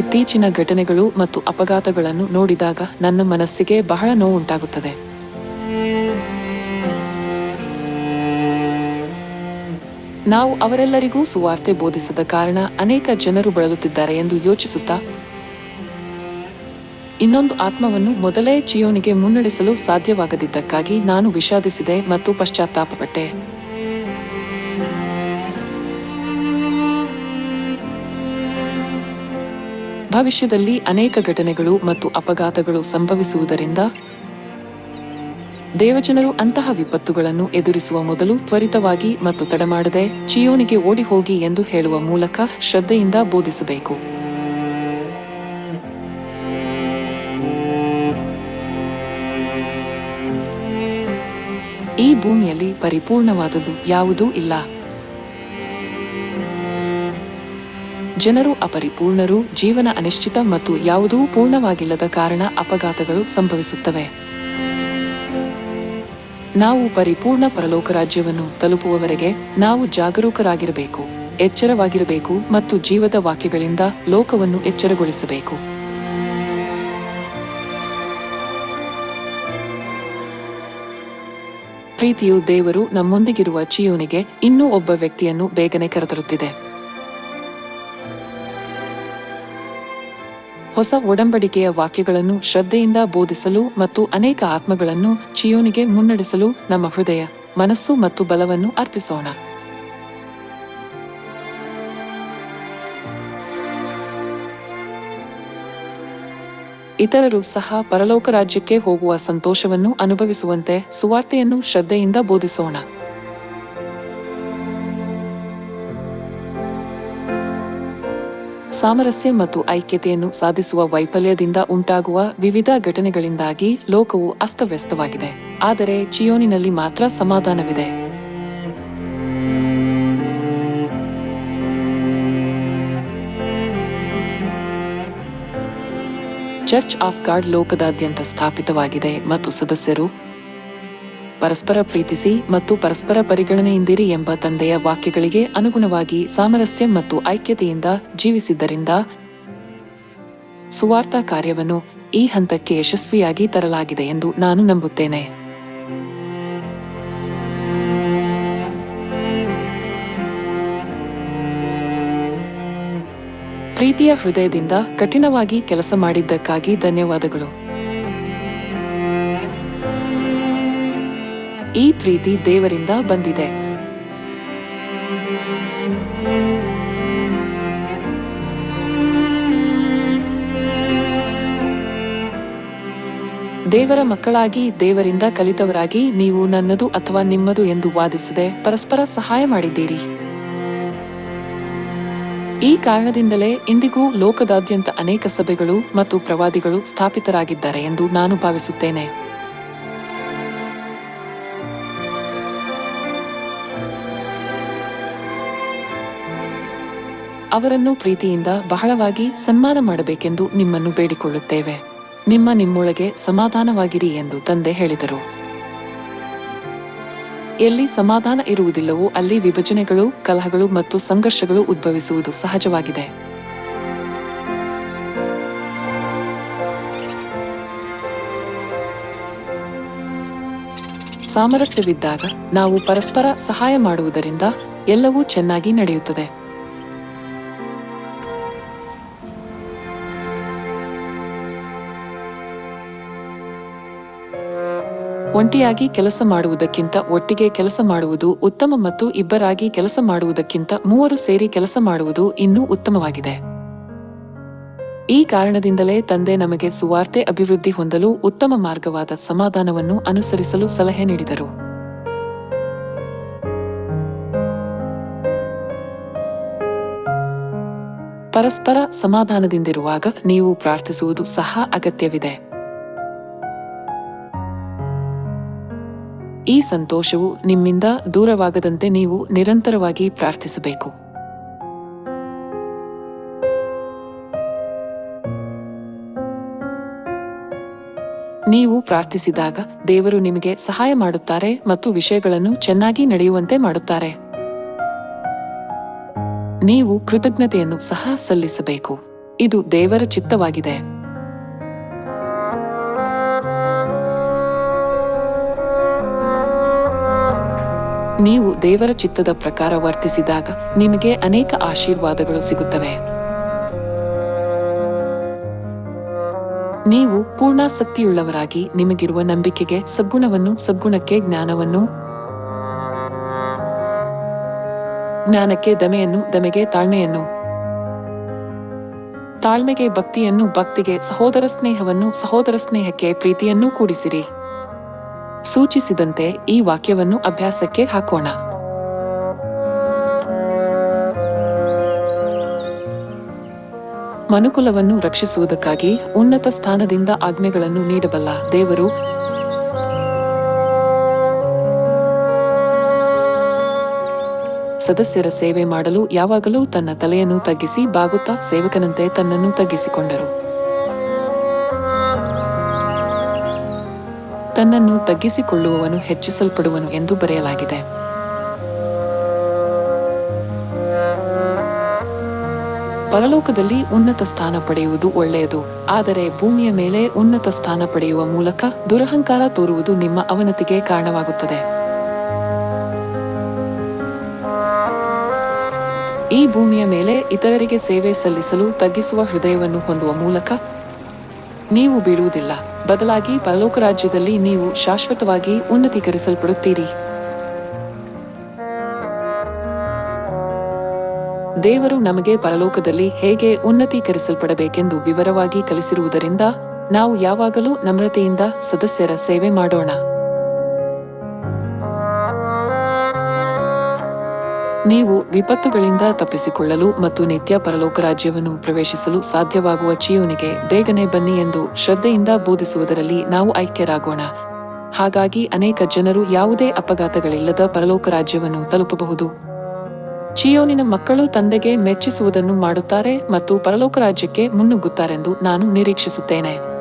ಇತ್ತೀಚಿನ ಘಟನೆಗಳು ಮತ್ತು ಅಪಘಾತಗಳನ್ನು ನೋಡಿದಾಗ ನನ್ನ ಮನಸ್ಸಿಗೆ ಬಹಳ ನೋವುಂಟಾಗುತ್ತದೆ. ನಾವು ಅವರೆಲ್ಲರಿಗೂ ಸುವಾರ್ತೆ ಬೋಧಿಸದ ಕಾರಣ ಅನೇಕ ಜನರು ಬಳಲುತ್ತಿದ್ದಾರೆ ಎಂದು ಯೋಚಿಸುತ್ತಾ, ಇನ್ನೊಂದು ಆತ್ಮವನ್ನು ಮೊದಲೇ ಚಿಯೋನಿಗೆ ಮುನ್ನಡೆಸಲು ಸಾಧ್ಯವಾಗದಿದ್ದಕ್ಕಾಗಿ ನಾನು ವಿಷಾದಿಸಿದೆ ಮತ್ತು ಪಶ್ಚಾತ್ತಾಪಪಟ್ಟೆ. ಭವಿಷ್ಯದಲ್ಲಿ ಅನೇಕ ಘಟನೆಗಳು ಮತ್ತು ಅಪಘಾತಗಳು ಸಂಭವಿಸುವುದರಿಂದ ದೇವಜನರು ಅಂತಹ ವಿಪತ್ತುಗಳನ್ನು ಎದುರಿಸುವ ಮೊದಲು ತ್ವರಿತವಾಗಿ ಮತ್ತು ತಡಮಾಡದೆ ಚಿಯೋನಿಗೆ ಓಡಿ ಹೋಗಿ ಎಂದು ಹೇಳುವ ಮೂಲಕ ಶ್ರದ್ಧೆಯಿಂದ ಬೋಧಿಸಬೇಕು. ಈ ಭೂಮಿಯಲ್ಲಿ ಪರಿಪೂರ್ಣವಾದದ್ದು ಯಾವುದೂ ಇಲ್ಲ. ಜನರು ಅಪರಿಪೂರ್ಣರು, ಜೀವನ ಅನಿಶ್ಚಿತ ಮತ್ತು ಯಾವುದೂ ಪೂರ್ಣವಾಗಿಲ್ಲದ ಕಾರಣ ಅಪಘಾತಗಳು ಸಂಭವಿಸುತ್ತವೆ. ನಾವು ಪರಿಪೂರ್ಣ ಪರಲೋಕ ರಾಜ್ಯವನ್ನು ತಲುಪುವವರೆಗೆ ನಾವು ಜಾಗರೂಕರಾಗಿರಬೇಕು, ಎಚ್ಚರವಾಗಿರಬೇಕು ಮತ್ತು ಜೀವದ ವಾಕ್ಯಗಳಿಂದ ಲೋಕವನ್ನು ಎಚ್ಚರಗೊಳಿಸಬೇಕು. ಪ್ರೀತಿಯು ದೇವರು ನಮ್ಮೊಂದಿಗಿರುವ ಚಿಯೋನಿಗೆ ಇನ್ನೂ ಒಬ್ಬ ವ್ಯಕ್ತಿಯನ್ನು ಬೇಗನೆ ಕರೆತರುತ್ತಿದೆ. ಹೊಸ ಒಡಂಬಡಿಕೆಯ ವಾಕ್ಯಗಳನ್ನು ಶ್ರದ್ಧೆಯಿಂದ ಬೋಧಿಸಲು ಮತ್ತು ಅನೇಕ ಆತ್ಮಗಳನ್ನು ಚಿಯೋನಿಗೆ ಮುನ್ನಡೆಸಲು ನಮ್ಮ ಹೃದಯ, ಮನಸ್ಸು ಮತ್ತು ಬಲವನ್ನು ಅರ್ಪಿಸೋಣ. ಇತರರು ಸಹ ಪರಲೋಕ ರಾಜ್ಯಕ್ಕೆ ಹೋಗುವ ಸಂತೋಷವನ್ನು ಅನುಭವಿಸುವಂತೆ ಸುವಾರ್ತೆಯನ್ನು ಶ್ರದ್ಧೆಯಿಂದ ಬೋಧಿಸೋಣ. ಸಾಮರಸ್ಯ ಮತ್ತು ಐಕ್ಯತೆಯನ್ನು ಸಾಧಿಸುವ ವೈಫಲ್ಯದಿಂದ ಉಂಟಾಗುವ ವಿವಿಧ ಘಟನೆಗಳಿಂದಾಗಿ ಲೋಕವು ಅಸ್ತವ್ಯಸ್ತವಾಗಿದೆ. ಆದರೆ ಚಿಯೋನಿನಲ್ಲಿ ಮಾತ್ರ ಸಮಾಧಾನವಿದೆ. ಚರ್ಚ್ ಆಫ್ ಗಾಡ್ ಲೋಕದಾದ್ಯಂತ ಸ್ಥಾಪಿತವಾಗಿದೆ ಮತ್ತು ಸದಸ್ಯರು ಪರಸ್ಪರ ಪ್ರೀತಿಸಿ ಮತ್ತು ಪರಸ್ಪರ ಪರಿಗಣನೆಯಿಂದಿರಿ ಎಂಬ ತಂದೆಯ ವಾಕ್ಯಗಳಿಗೆ ಅನುಗುಣವಾಗಿ ಸಾಮರಸ್ಯ ಮತ್ತು ಐಕ್ಯತೆಯಿಂದ ಜೀವಿಸಿದ್ದರಿಂದ ಸುವಾರ್ತಾ ಕಾರ್ಯವನ್ನು ಈ ಹಂತಕ್ಕೆ ಯಶಸ್ವಿಯಾಗಿ ತರಲಾಗಿದೆ ಎಂದು ನಾನು ನಂಬುತ್ತೇನೆ. ಪ್ರೀತಿಯ ಹೃದಯದಿಂದ ಕಠಿಣವಾಗಿ ಕೆಲಸ ಮಾಡಿದ್ದಕ್ಕಾಗಿ ಧನ್ಯವಾದಗಳು. ಈ ಪ್ರೀತಿ ದೇವರಿಂದ ಬಂದಿದೆ. ದೇವರ ಮಕ್ಕಳಾಗಿ ದೇವರಿಂದ ಕಲಿತವರಾಗಿ ನೀವು ನನ್ನದು ಅಥವಾ ನಿಮ್ಮದು ಎಂದು ವಾದಿಸದೆ ಪರಸ್ಪರ ಸಹಾಯ ಮಾಡಿದ್ದೀರಿ. ಈ ಕಾರಣದಿಂದಲೇ ಇಂದಿಗೂ ಲೋಕದಾದ್ಯಂತ ಅನೇಕ ಸಭೆಗಳು ಮತ್ತು ಪ್ರವಾದಿಗಳು ಸ್ಥಾಪಿತರಾಗಿದ್ದಾರೆ ಎಂದು ನಾನು ಭಾವಿಸುತ್ತೇನೆ. ಅವರನ್ನು ಪ್ರೀತಿಯಿಂದ ಬಹಳವಾಗಿ ಸನ್ಮಾನ ಮಾಡಬೇಕೆಂದು ನಿಮ್ಮನ್ನು ಬೇಡಿಕೊಳ್ಳುತ್ತೇವೆ. ನಿಮ್ಮ ನಿಮ್ಮೊಳಗೆ ಸಮಾಧಾನವಾಗಿರಿ ಎಂದು ತಂದೆ ಹೇಳಿದರು. ಎಲ್ಲಿ ಸಮಾಧಾನ ಇರುವುದಿಲ್ಲವೋ ಅಲ್ಲಿ ವಿಭಜನೆಗಳು, ಕಲಹಗಳು ಮತ್ತು ಸಂಘರ್ಷಗಳು ಉದ್ಭವಿಸುವುದು ಸಹಜವಾಗಿದೆ. ಸಾಮರಸ್ಯವಿದ್ದಾಗ ನಾವು ಪರಸ್ಪರ ಸಹಾಯ ಮಾಡುವುದರಿಂದ ಎಲ್ಲವೂ ಚೆನ್ನಾಗಿ ನಡೆಯುತ್ತದೆ. ಒಂಟಿಯಾಗಿ ಕೆಲಸ ಮಾಡುವುದಕ್ಕಿಂತ ಒಟ್ಟಿಗೆ ಕೆಲಸ ಮಾಡುವುದು ಉತ್ತಮ ಮತ್ತು ಇಬ್ಬರಾಗಿ ಕೆಲಸ ಮಾಡುವುದಕ್ಕಿಂತ ಮೂವರು ಸೇರಿ ಕೆಲಸ ಮಾಡುವುದು ಇನ್ನೂ ಉತ್ತಮವಾಗಿದೆ. ಈ ಕಾರಣದಿಂದಲೇ ತಂದೆ ನಮಗೆ ಸುವಾರ್ತೆ ಅಭಿವೃದ್ಧಿ ಹೊಂದಲು ಉತ್ತಮ ಮಾರ್ಗವಾದ ಸಮಾಧಾನವನ್ನು ಅನುಸರಿಸಲು ಸಲಹೆ ನೀಡಿದರು. ಪರಸ್ಪರ ಸಮಾಧಾನದಿಂದಿರುವಾಗ ನೀವು ಪ್ರಾರ್ಥಿಸುವುದು ಸಹ ಅಗತ್ಯವಿದೆ. ಈ ಸಂತೋಷವು ನಿಮ್ಮಿಂದ ದೂರವಾಗದಂತೆ ನೀವು ನಿರಂತರವಾಗಿ ಪ್ರಾರ್ಥಿಸಬೇಕು. ನೀವು ಪ್ರಾರ್ಥಿಸಿದಾಗ ದೇವರು ನಿಮಗೆ ಸಹಾಯ ಮಾಡುತ್ತಾರೆ ಮತ್ತು ವಿಷಯಗಳನ್ನು ಚೆನ್ನಾಗಿ ನಡೆಯುವಂತೆ ಮಾಡುತ್ತಾರೆ. ನೀವು ಕೃತಜ್ಞತೆಯನ್ನು ಸಹ ಸಲ್ಲಿಸಬೇಕು. ಇದು ದೇವರ ಚಿತ್ತವಾಗಿದೆ. ನೀವು ದೇವರ ಚಿತ್ತದ ಪ್ರಕಾರ ವರ್ತಿಸಿದಾಗ ನಿಮಗೆ ಅನೇಕ ಆಶೀರ್ವಾದಗಳು ಸಿಗುತ್ತವೆ. ನೀವು ಪೂರ್ಣಾಸಕ್ತಿಯುಳ್ಳವರಾಗಿ ನಿಮಗಿರುವ ನಂಬಿಕೆಗೆ ಸದ್ಗುಣವನ್ನು, ಸದ್ಗುಣಕ್ಕೆ ಜ್ಞಾನವನ್ನು, ಜ್ಞಾನಕ್ಕೆ ದಮೆಯನ್ನು, ದಮೆಗೆ ತಾಳ್ಮೆಯನ್ನು, ತಾಳ್ಮೆಗೆ ಭಕ್ತಿಯನ್ನು, ಭಕ್ತಿಗೆ ಸಹೋದರ ಸ್ನೇಹವನ್ನು, ಸಹೋದರ ಸ್ನೇಹಕ್ಕೆ ಪ್ರೀತಿಯನ್ನು ಕೂಡಿಸಿರಿ. ಸೂಚಿಸಿದಂತೆ ಈ ವಾಕ್ಯವನ್ನು ಅಭ್ಯಾಸಕ್ಕೆ ಹಾಕೋಣ. ಮನುಕುಲವನ್ನು ರಕ್ಷಿಸುವುದಕ್ಕಾಗಿ ಉನ್ನತ ಸ್ಥಾನದಿಂದ ಆಜ್ಞೆಗಳನ್ನು ನೀಡಬಲ್ಲ ದೇವರು ಸದಸ್ಯರ ಸೇವೆ ಮಾಡಲು ಯಾವಾಗಲೂ ತನ್ನ ತಲೆಯನ್ನು ತಗ್ಗಿಸಿ ಬಾಗುತ್ತಾ ಸೇವಕನಂತೆ ತನ್ನನ್ನು ತಗ್ಗಿಸಿಕೊಂಡರು. ತನ್ನನ್ನು ತಗ್ಗಿಸಿಕೊಳ್ಳುವವನು ಹೆಚ್ಚಿಸಲ್ಪಡುವನು ಎಂದು ಬರೆಯಲಾಗಿದೆ. ಪರಲೋಕದಲ್ಲಿ ಉನ್ನತ ಸ್ಥಾನ ಪಡೆಯುವುದು ಒಳ್ಳೆಯದು, ಆದರೆ ಭೂಮಿಯ ಮೇಲೆ ಉನ್ನತ ಸ್ಥಾನ ಪಡೆಯುವ ಮೂಲಕ ದುರಹಂಕಾರ ತೋರುವುದು ನಿಮ್ಮ ಅವನತಿಗೆ ಕಾರಣವಾಗುತ್ತದೆ. ಈ ಭೂಮಿಯ ಮೇಲೆ ಇತರರಿಗೆ ಸೇವೆ ಸಲ್ಲಿಸಲು ತಗ್ಗಿಸುವ ಹೃದಯವನ್ನು ಹೊಂದುವ ಮೂಲಕ ನೀವು ಬೀಳುವುದಿಲ್ಲ. ಬದಲಾಗಿ ಪರಲೋಕ ರಾಜ್ಯದಲ್ಲಿ ನೀವು ಶಾಶ್ವತವಾಗಿ ಉನ್ನತೀಕರಿಸಲ್ಪಡುತ್ತೀರಿ. ದೇವರು ನಮಗೆ ಪರಲೋಕದಲ್ಲಿ ಹೇಗೆ ಉನ್ನತೀಕರಿಸಲ್ಪಡಬೇಕೆಂದು ವಿವರವಾಗಿ ಕಲಿಸಿರುವುದರಿಂದ ನಾವು ಯಾವಾಗಲೂ ನಮ್ರತೆಯಿಂದ ಸದಸ್ಯರ ಸೇವೆ ಮಾಡೋಣ. ನೀವು ವಿಪತ್ತುಗಳಿಂದ ತಪ್ಪಿಸಿಕೊಳ್ಳಲು ಮತ್ತು ನಿತ್ಯ ಪರಲೋಕ ರಾಜ್ಯವನ್ನು ಪ್ರವೇಶಿಸಲು ಸಾಧ್ಯವಾಗುವ ಜೀವನಿಗೆ ಬೇಗನೆ ಬನ್ನಿ ಎಂದು ಶ್ರದ್ಧೆಯಿಂದ ಬೋಧಿಸುವುದರಲ್ಲಿ ನಾವು ಐಕ್ಯರಾಗೋಣ. ಹಾಗಾಗಿ ಅನೇಕ ಜನರು ಯಾವುದೇ ಅಪಘಾತಗಳಿಲ್ಲದ ಪರಲೋಕ ರಾಜ್ಯವನ್ನು ತಲುಪಬಹುದು. ಚಿಯೋನಿನ ಮಕ್ಕಳು ತಂದೆಗೆ ಮೆಚ್ಚಿಸುವುದನ್ನು ಮಾಡುತ್ತಾರೆ ಮತ್ತು ಪರಲೋಕ ರಾಜ್ಯಕ್ಕೆ ಮುನ್ನುಗ್ಗುತ್ತಾರೆಂದು ನಾನು ನಿರೀಕ್ಷಿಸುತ್ತೇನೆ.